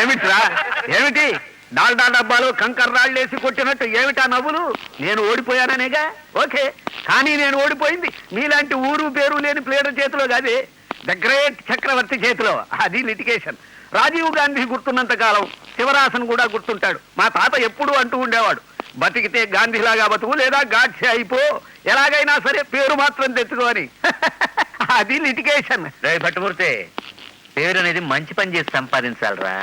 ఏమిట్రా? ఏమిటి? డాల్డా డబ్బాలు కంకర్ రాళ్ళేసి కొట్టినట్టు ఏమిటా నవ్వులు? నేను ఓడిపోయాననేగా? ఓకే కానీ నేను ఓడిపోయింది. మీలాంటి ఊరు పేరు లేని ప్లేయర్ చేతిలో కాదే ద గ్రేట్ చక్రవర్తి చేతిలో. అది లిటిగేషన్. రాజీవ్ గాంధీ గుర్తున్నంత కాలం శివరాసన్ కూడా గుర్తుంటాడు. మా తాత ఎప్పుడూ అంటూ ఉండేవాడు. బతికితే గాంధీలాగా బతుకు లేదా గాడ్సే అయిపో ఎలాగైనా సరే పేరు మాత్రం తెచ్చుకోని అది లిటిగేషన్. రే భట్టుమూర్తి పేరు అనేది మంచి పని చేసి సంపాదించాలరా.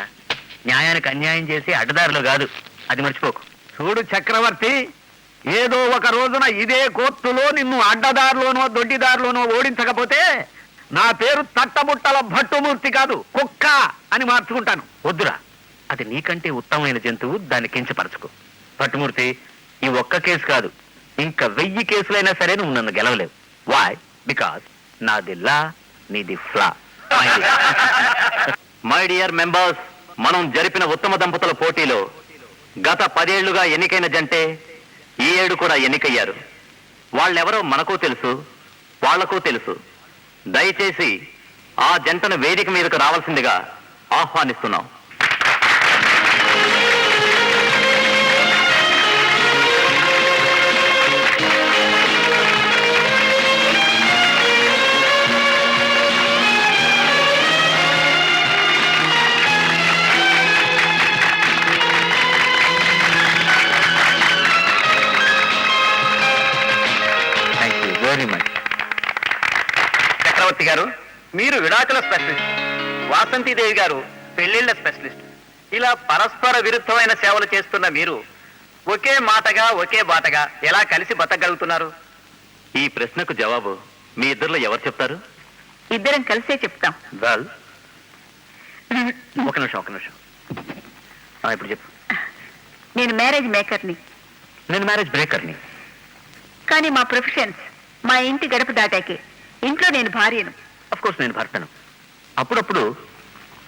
న్యాయానికి అన్యాయం చేసి అడ్డదారులు కాదు. అది మర్చిపోకు. చూడు చక్రవర్తి ఏదో ఒక రోజున ఇదే కోర్టులో నిన్ను అడ్డదారిలోనో దొడ్డిదారిలోనో ఓడించకపోతే నా పేరు తట్టబుట్టల భట్టుమూర్తి కాదు కుక్క అని మార్చుకుంటాను. వద్దురా. అది నీకంటే ఉత్తమమైన జంతువు దాన్ని కించపరచుకో. భట్టుమూర్తి ఈ ఒక్క కేసు కాదు. ఇంకా వెయ్యి కేసులైనా సరే నువ్వు నన్ను గెలవలేవు. వాయ్ బికాస్ నాది లా నీది ఫ్లా. మై డియర్ మెంబర్స్ మనం జరిపిన ఉత్తమ దంపతుల పోటీలో గత పదేళ్ళుగా ఎన్నికైన జంటే ఈ ఏడు కూడా ఎన్నికయ్యారు. వాళ్ళెవరో మనకు తెలుసు వాళ్ళకు తెలుసు. దయచేసి ఆ జంటను వేదిక మీదకు రావాల్సిందిగా ఆహ్వానిస్తున్నాం. విడాకుల స్పెషలిస్ట్ వాసంతిదేవి గారు పెళ్ళిళ్ళ స్పెషలిస్ట్ ఇలా పరస్పర విరుద్ధమైన సేవలు చేస్తున్న మీరు ఒకే మాటగా ఒకే బాటగా ఎలా కలిసి బతకగలుగుతున్నారు? ఈ ప్రశ్నకు జవాబు మీ ఇద్దరిలో ఎవరు చెప్తారు? ఇద్దరం కలిసే చెప్తాం. వెల్ ఒక నిమిషం ఒక నిమిషం. ఇప్పుడు చెప్పు. నేను మ్యారేజ్ మేకర్ని నేను మ్యారేజ్ బ్రేకర్ని కానీ మా ప్రొఫెషన్స్ మా ఇంటి గడప దాటాకే. ఇంట్లో నేను భార్యను. అఫ్ కోర్స్ నేను భర్తను. అప్పుడప్పుడు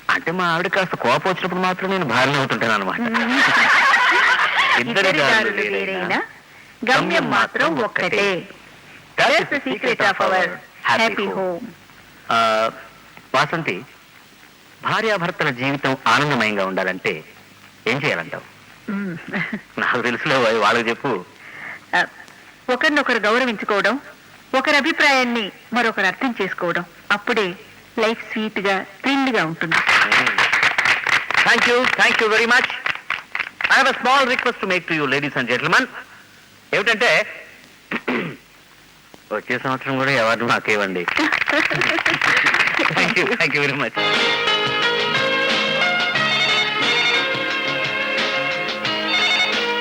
అంటే మా ఆవిడ కాస్త కోపం వచ్చినప్పుడు మాత్రం నేను భార్య అవుతుంటాను అనమాట ఇద్దరి దారులు వేరైనా గమ్యం మాత్రం ఒక్కటే. secret of our happy home. Vasanthi భార్యాభర్తల జీవితం ఆనందమయంగా ఉండాలంటే ఏం చేయాలంటావు. నాకు తెలుసులే వాళ్ళకి చెప్పు. ఒకరినొకరు గౌరవించుకోవడం ఒకరి అభిప్రాయాన్ని మరొకరు అర్థం చేసుకోవడం అప్పుడే లైఫ్ స్వీట్గా థ్రిల్గా ఉంటుంది. Thank you thank you very much I have small request to make to you ladies and gentlemen ఏమిటంటే వచ్చే సంవత్సరం కూడా ఎవరు నాకేవండి thank you thank you very much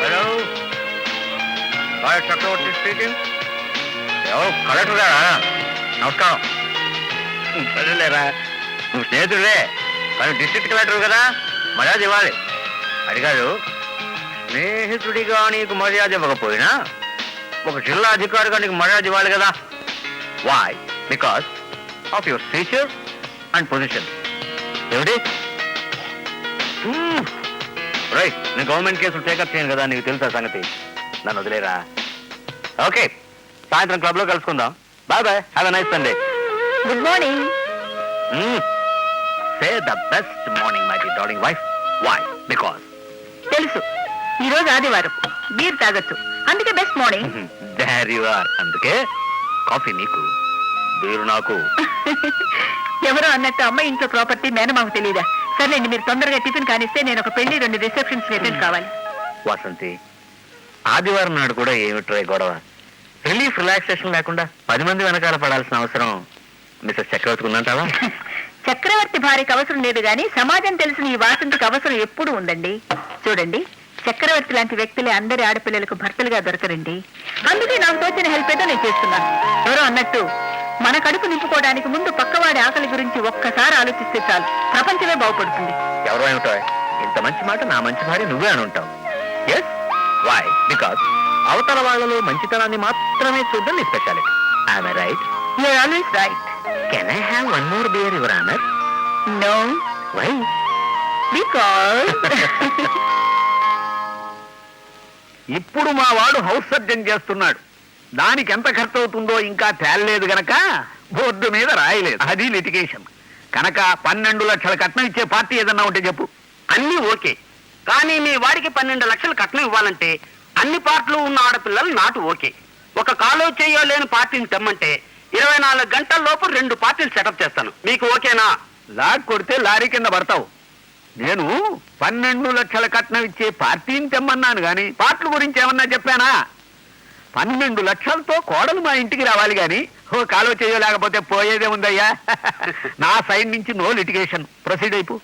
hello Chakravarthi speaking ఎవరు కలెక్టర్ గారా? నమస్కారం. సరేలేరా నువ్వు స్నేహితుడే కానీ డిస్ట్రిక్ట్ కలెక్టర్ కదా. మర్యాద ఇవ్వాలి. అడిగాడు స్నేహితుడిగా నీకు మర్యాద ఇవ్వకపోయినా ఒక జిల్లా అధికారిగా నీకు మర్యాద ఇవ్వాలి కదా. Why because of your feature and position ఏమిటి? రైట్ నేను గవర్నమెంట్ కేసులు టేకప్ చేయను కదా నీకు తెలుసా సంగతి. నన్ను వదిలేరా? ఓకే సాయంత్రం క్లబ్లో కలుసుకుందాం. Bye bye have a nice Sunday good morning say the best morning my darling wife why because తెలుసు. ఈ రోజు ఆదివారం. బీర్ తాగొచ్చు. అందుకే best morning there you are అందుకే కాఫీ నీకు బీరు నాకు. ఎవరో అన్నట్టు అమ్మాయి ఇంట్లో ప్రాపర్టీ మేనమాకు తెలియదా సర్లేండి మీరు తొందరగా టిఫిన్ కానిస్తే నేను ఒక పెళ్ళి రెండు రిసెప్షన్స్ అటెండ్ కావాలి. వసంతి ఆదివారం నాడు కూడా ఏమిట్రా గొడవ? రిలీఫ్ రిలాక్సేషన్ లేకుండా పది మంది వెనకాల పడాల్సిన అవసరం. మిస్టర్ చక్రవర్తికి ఉందంటావా? చక్రవర్తి భార్యకి అవసరం లేదు గాని సమాజం తెలిసిన ఈ వాసంతికి అవసరం ఎప్పుడు ఉందండి. చూడండి చక్రవర్తి లాంటి వ్యక్తులే అందరి ఆడపిల్లలకు భర్తలుగా దొరకరండి. అందుకే నాకు తోచిన హెల్ప్ ఏదో నేను చేస్తున్నాను. ఎవరో అన్నట్టు మన కడుపు నింపుకోవడానికి ముందు పక్కవాడి ఆకలి గురించి ఒక్కసారి ఆలోచిస్తే చాలు. ప్రపంచమే బాగుపడుతుంది. ఎవరో ఏమిటో? ఇంత మంచి మాట నా మంచి భార్య నువ్వే అని ఉంటావు. ఎస్ వై బికాస్ అవతల వాళ్ళలో మంచితనాన్ని మాత్రమే చూడడం నీ speciality I'm right you're always right can I have one more beer your honour no why because ఇప్పుడు మా వాడు హౌస్ సర్జన్ చేస్తున్నాడు. దానికి ఎంత ఖర్చు అవుతుందో ఇంకా తేలలేదు గనక బోర్డు మీద రాయలేదు. అది లిటిగేషన్ కనుక పన్నెండు లక్షల కట్నం ఇచ్చే పార్టీ ఏదన్నా ఉంటే చెప్పు. అన్ని ఓకే. కానీ మీ వాడికి పన్నెండు లక్షలు కట్నం ఇవ్వాలంటే అన్ని పార్ట్లు ఉన్న ఆడపిల్లలు నాటు ఓకే. ఒక కాలో చేయో లేని పార్టీని తెమ్మంటే ఇరవై నాలుగు గంటల లోపు రెండు పార్టీలు సెటప్ చేస్తాను. మీకు ఓకేనా? లాక్ కొడితే లారీ కింద పడతావు. నేను పన్నెండు లక్షల కట్నం ఇచ్చే పార్టీని తెమ్మన్నాను గాని పార్ట్ల గురించి ఏమన్నా చెప్పానా? పన్నెండు లక్షలతో కోడలు మా ఇంటికి రావాలి గాని ఓ కాలో చేయలేకపోతే పోయేదే ఉందయ్యా. నా సైడ్ నుంచి నో లిటిగేషన్. ప్రొసీడ్ అయిపో.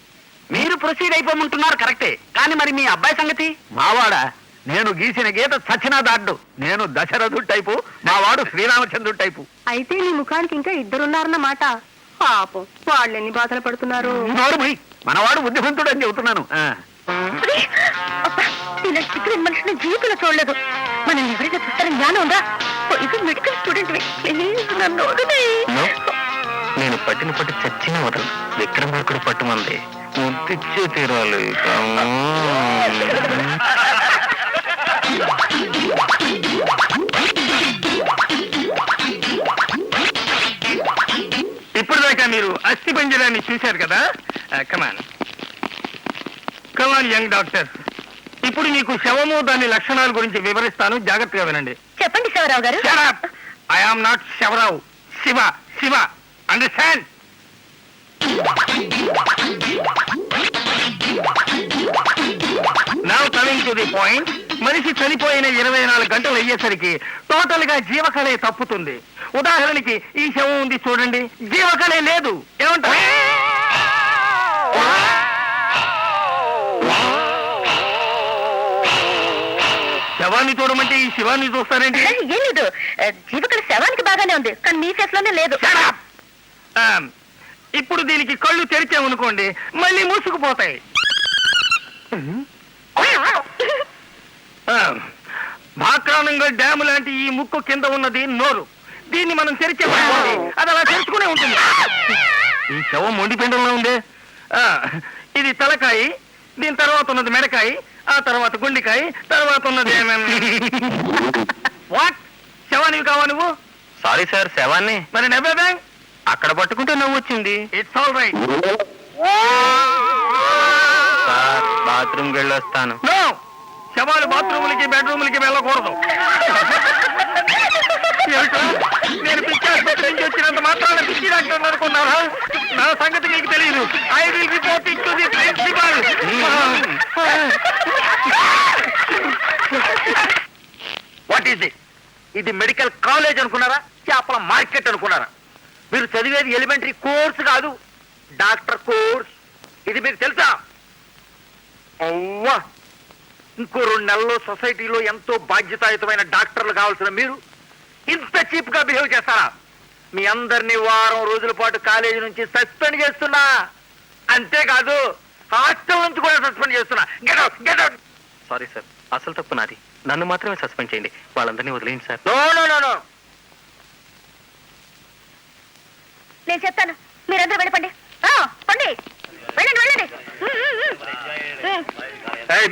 మీరు ప్రొసీడ్ అయిపోమంటున్నారు కరెక్టే. కానీ మరి మీ అబ్బాయి సంగతి? మావాడా? నేను గీసిన గీత సచిన దాడ్డు నేను దశరథుడు టైపు మా వాడు శ్రీరామచంద్రుడు టైపు. అయితే నీ ముఖానికి ఇంకా ఇద్దరున్నారన్నమాట. పాపం వాళ్ళు ఎన్ని బాధలు పడుతున్నారు? మనవాడు బుద్ధిమంతుడు అని చెబుతున్నాను. మనిషిని జీవితంలో చూడలేదు. మనం ఎవరైనా చూస్తారని జ్ఞానం ఉందా? ఇది మెడికల్ స్టూడెంట్ నన్ను. నేను పట్టిన పట్టు చచ్చిన వదలు విక్రమార్కుడు పట్టుమంది. ముద్దిచ్చే తీరాలి. ఇప్పుడు దాకా మీరు అస్థి పంజరాన్ని చూశారు కదా? కమాన్ కమాన్ యంగ్ డాక్టర్ ఇప్పుడు మీకు శవము దాని లక్షణాల గురించి వివరిస్తాను. జాగ్రత్తగా వినండి. చెప్పండి శివరావు గారు. I am not Shavarao. Shiva Shiva. Understand now coming to the point మనిషి చనిపోయిన ఇరవై నాలుగు గంటలు అయ్యేసరికి టోటల్గా జీవకళే తప్పుతుంది. ఉదాహరణకి ఈ శవం ఉంది చూడండి. జీవకళే లేదు. ఏమంటారు? శవాన్ని చూడమంటే ఈ శివాన్ని చూస్తారేంటి? ఏం లేదు. జీవకళ శవానికి బాగానే ఉంది కానీ మీ ఫేస్లోనే లేదు ఇప్పుడు దీనికి కళ్ళు తెరిచామనుకోండి మళ్ళీ మూసుకుపోతాయి. ఆ, భాక్రానంగల్ డ్యామ్ లాంటి ఈ ముక్కు కింద ఉన్నది నోరు. దీన్ని మనం తెరిచామనుకోండి అది అలా తెరుచుకునే ఉంటుంది. ఈ శవం మొండి పిండంలో ఉంది. ఇది తలకాయ దీని తర్వాత ఉన్నది మెడకాయ ఆ తర్వాత గుండికాయ తర్వాత ఉన్నది వాట్ శవానివి కావా నువ్వు? సారీ సార్ శవాన్ని. మరి నెవ్వే బ్యాంక్? అక్కడ పట్టుకుంటే నవ్వు వచ్చింది ఇట్స్ ఆల్ రైట్ బాత్రూమ్కి వెళ్ళొస్తాను. శవాలు బాత్రూములకి బెడ్రూములకి వెళ్ళకూడదు? నేను పిచ్చి ఆసుపత్రి నుంచి వచ్చినంత మాత్రాన పిచ్చి డాక్టర్ అనుకున్నారా? నా సంగతి మీకు తెలియదు. I will report it to the principal what is ఇది మెడికల్ కాలేజ్ అనుకున్నారా? చేపల మార్కెట్ అనుకున్నారా? మీరు చదివేది ఎలిమెంటరీ కోర్స్ కాదు. Doctor course. ఇది మీకు తెలుసా? అవ్వా! ఇంకో రెండు నెలల్లో సొసైటీలో ఎంతో బాధ్యతాయుతమైన డాక్టర్లు కావాల్సిన మీరు ఇంత చీప్గా బిహేవ్ చేస్తారా? మీ అందరినీ వారం రోజుల పాటు కాలేజీ నుంచి సస్పెండ్ చేస్తున్నా. అంతేకాదు హాస్టల్ నుంచి కూడా సస్పెండ్ చేస్తున్నా. Get out get out sorry sir అసలు తప్పు నాది. నన్ను మాత్రమే సస్పెండ్ చేయండి. వాళ్ళందరినీ వదిలేయండి sir no no no no నేను చెప్తాను. మీరందరూ వెళ్ళిపండి. ఆ, పండి. వెళ్ళండి వెళ్ళండి.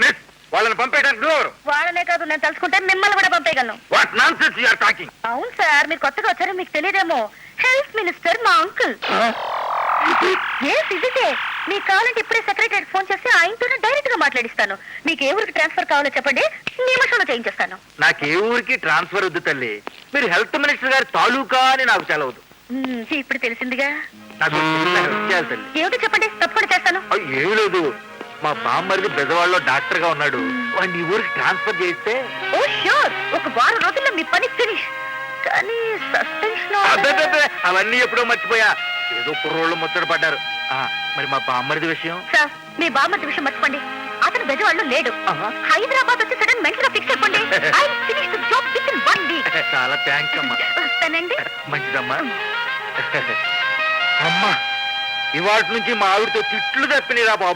మిస్ వాళ్ళని పంపేయడానికి వాళ్ళనే కాదు నేను తలుచుకుంటే మిమ్మల్ని కూడా పంపేయగలను. What nonsense you're talking అవును సార్ మీరు కొత్తగా వచ్చారో మీకు తెలియదేమో. హెల్త్ మినిస్టర్ మా అంకుల్. ఇదితే మీకు కావాలంటే ఇప్పుడే సెక్రటరీ ఫోన్ చేసి ఆయనతోనే డైరెక్ట్గా మాట్లాడిస్తాను. మీకు ఏ ఊరికి ట్రాన్స్ఫర్ కావాలో చెప్పండి నిమిషంలో చేయించేస్తాను. నాకు ఏ ఊరికి ట్రాన్స్ఫర్ వద్దు తల్లి. మీరు హెల్త్ మినిస్టర్ గారి తాలూకా అని నాకు తెలవదు. ఇప్పుడు తెలిసిందిగా. నాకు తల్లి. ఏమిటో చెప్పండి తప్పకుండా చేస్తాను. ఏమీ లేదు. మా బామ్మరిది బెజవాడలో డాక్టర్గా ఉన్నాడు. వాడిని ఊరికి ట్రాన్స్ఫర్ చేస్తే ఓ ష్యూర్! ఒక వారం రోజుల్లో మీ పని ఫినిష్ కానీ సస్పెన్షన్ అబ్బబ్బబ్బే, అవన్నీ ఎప్పుడో మర్చిపోయా. ఏదో కుర్రోళ్ళు ముచ్చట పడ్డారు. ఆ, మరి మా బామ్మరిది విషయం? సార్ మీ బామ్మర్ది విషయం మర్చిపోండి. అతను బెజవాడలో లేడు. ఆహా. హైదరాబాద్ వచ్చి సడన్ మెంటల్గా ఫిక్స్ అయిపోండి. I finish the job within one week చాలా థ్యాంక్స్ అమ్మా. వస్తానండి. మంచిదమ్మా. అమ్మా ఇవాటి నుంచి మా ఆవిడతో తిట్లు తప్పినరా బాబు.